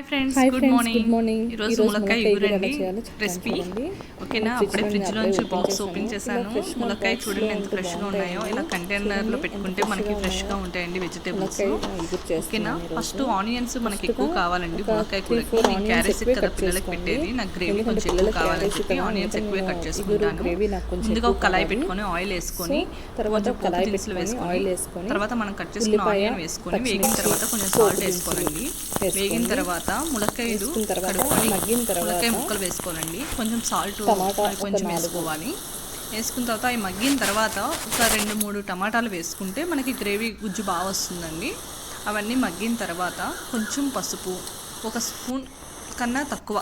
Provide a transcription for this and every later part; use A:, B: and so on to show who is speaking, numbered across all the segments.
A: Friends
B: hi
A: good
B: friends
A: morning
B: good morning
A: ఈరోజు ములక్కాయ ఇగురండి recipe ఓకేనా అప్పుడే ఫ్రిడ్జ్ నుంచి బాక్స్ ఓపెన్ చేశాను. ములక్కాయ చూడండి ఎంత ఫ్రెష్గా ఉన్నాయో. ఇలా కంటైనర్లో పెట్టుకుంటే మనకి ఫ్రెష్గా ఉంటాయండి వెజిటేబుల్స్ ఓకేనా ఫస్ట్ ఆనియన్స్ మనకి ఎక్కువ కావాలండి. ములక్కాయ కూరకి నేను క్యారెట్స్ కదా పిల్లలకి పెట్టేది. నాకు గ్రేవీ కొంచెం ఎక్కువ కావాలని చెప్పి ఆనియన్స్ ఎక్కువే కట్ చేసుకుంటాను. ముందుగా ఒక కళాయి పెట్టుకొని ఆయిల్ వేసుకొని తర్వాత పోపు దినుసులు వేసుకొని తర్వాత మనం కట్ చేసుకున్న ఆనియన్ వేసుకొని వేగిన తర్వాత కొంచెం సాల్ట్ వేసుకోవాలండి వేగిన తర్వాత ములక్కాయలు కడుక్కొని ములక్కాయ ముక్కలు వేసుకోవాలండి. కొంచెం సాల్ట్ కొంచెం వేసుకోవాలి. వేసుకున్న తర్వాత అవి మగ్గిన తర్వాత ఒక రెండు మూడు టమాటాలు వేసుకుంటే మనకి గ్రేవీ గుజ్జు బాగా వస్తుందండి. అవన్నీ మగ్గిన తర్వాత కొంచెం పసుపు ఒక స్పూన్ కన్నా తక్కువ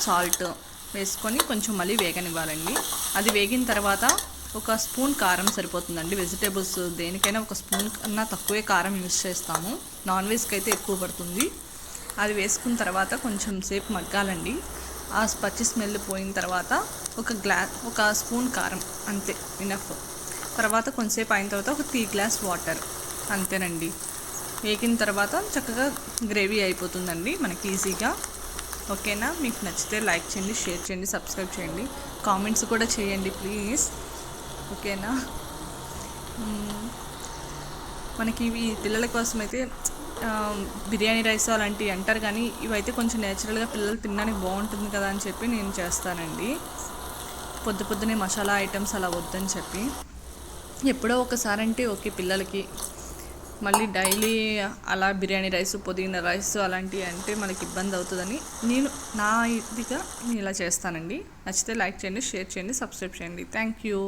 A: సాల్ట్ వేసుకొని కొంచెం మళ్ళీ వేగనివ్వాలండి. అది వేగిన తర్వాత ఒక స్పూన్ కారం సరిపోతుందండి. వెజిటేబుల్స్ దేనికైనా ఒక స్పూన్ కన్నా తక్కువే కారం యూస్ చేస్తాము. నాన్ వెజ్కి అయితే ఎక్కువ పడుతుంది. అది వేసుకున్న తర్వాత కొంచెం సేపు మగ్గాలండి. ఆ పచ్చి స్మెల్ పోయిన తర్వాత ఒక గ్లా ఒక స్పూన్ కారం అంతే ఇనఫ్. తర్వాత కొంచెంసేపు అయిన తర్వాత ఒక టీ గ్లాస్ వాటర్ అంతేనండి. వేగిన తర్వాత చక్కగా గ్రేవీ అయిపోతుందండి మనకి ఈజీగా. ఓకేనా? మీకు నచ్చితే లైక్ చేయండి షేర్ చేయండి సబ్స్క్రైబ్ చేయండి. కామెంట్స్ కూడా చేయండి ప్లీజ్. ఓకేనా? మనకి ఇవి పిల్లల కోసం అయితే బిర్యానీ రైస్ అలాంటివి అంటారు కానీ ఇవైతే కొంచెం నేచురల్గా పిల్లలు తినడానికి బాగుంటుంది కదా అని చెప్పి నేను చేస్తానండి. పొద్దు పొద్దునే మసాలా ఐటమ్స్ అలా వద్దని చెప్పి. ఎప్పుడో ఒకసారి అంటే ఓకే పిల్లలకి. మళ్ళీ డైలీ అలా బిర్యానీ రైస్ పుదీనా రైస్ అలాంటివి అంటే మనకి ఇబ్బంది అవుతుందని నేను నా ఇదిగా నేను ఇలా చేస్తానండి. నచ్చితే లైక్ చేయండి షేర్ చేయండి సబ్స్క్రైబ్ చేయండి. Thank you.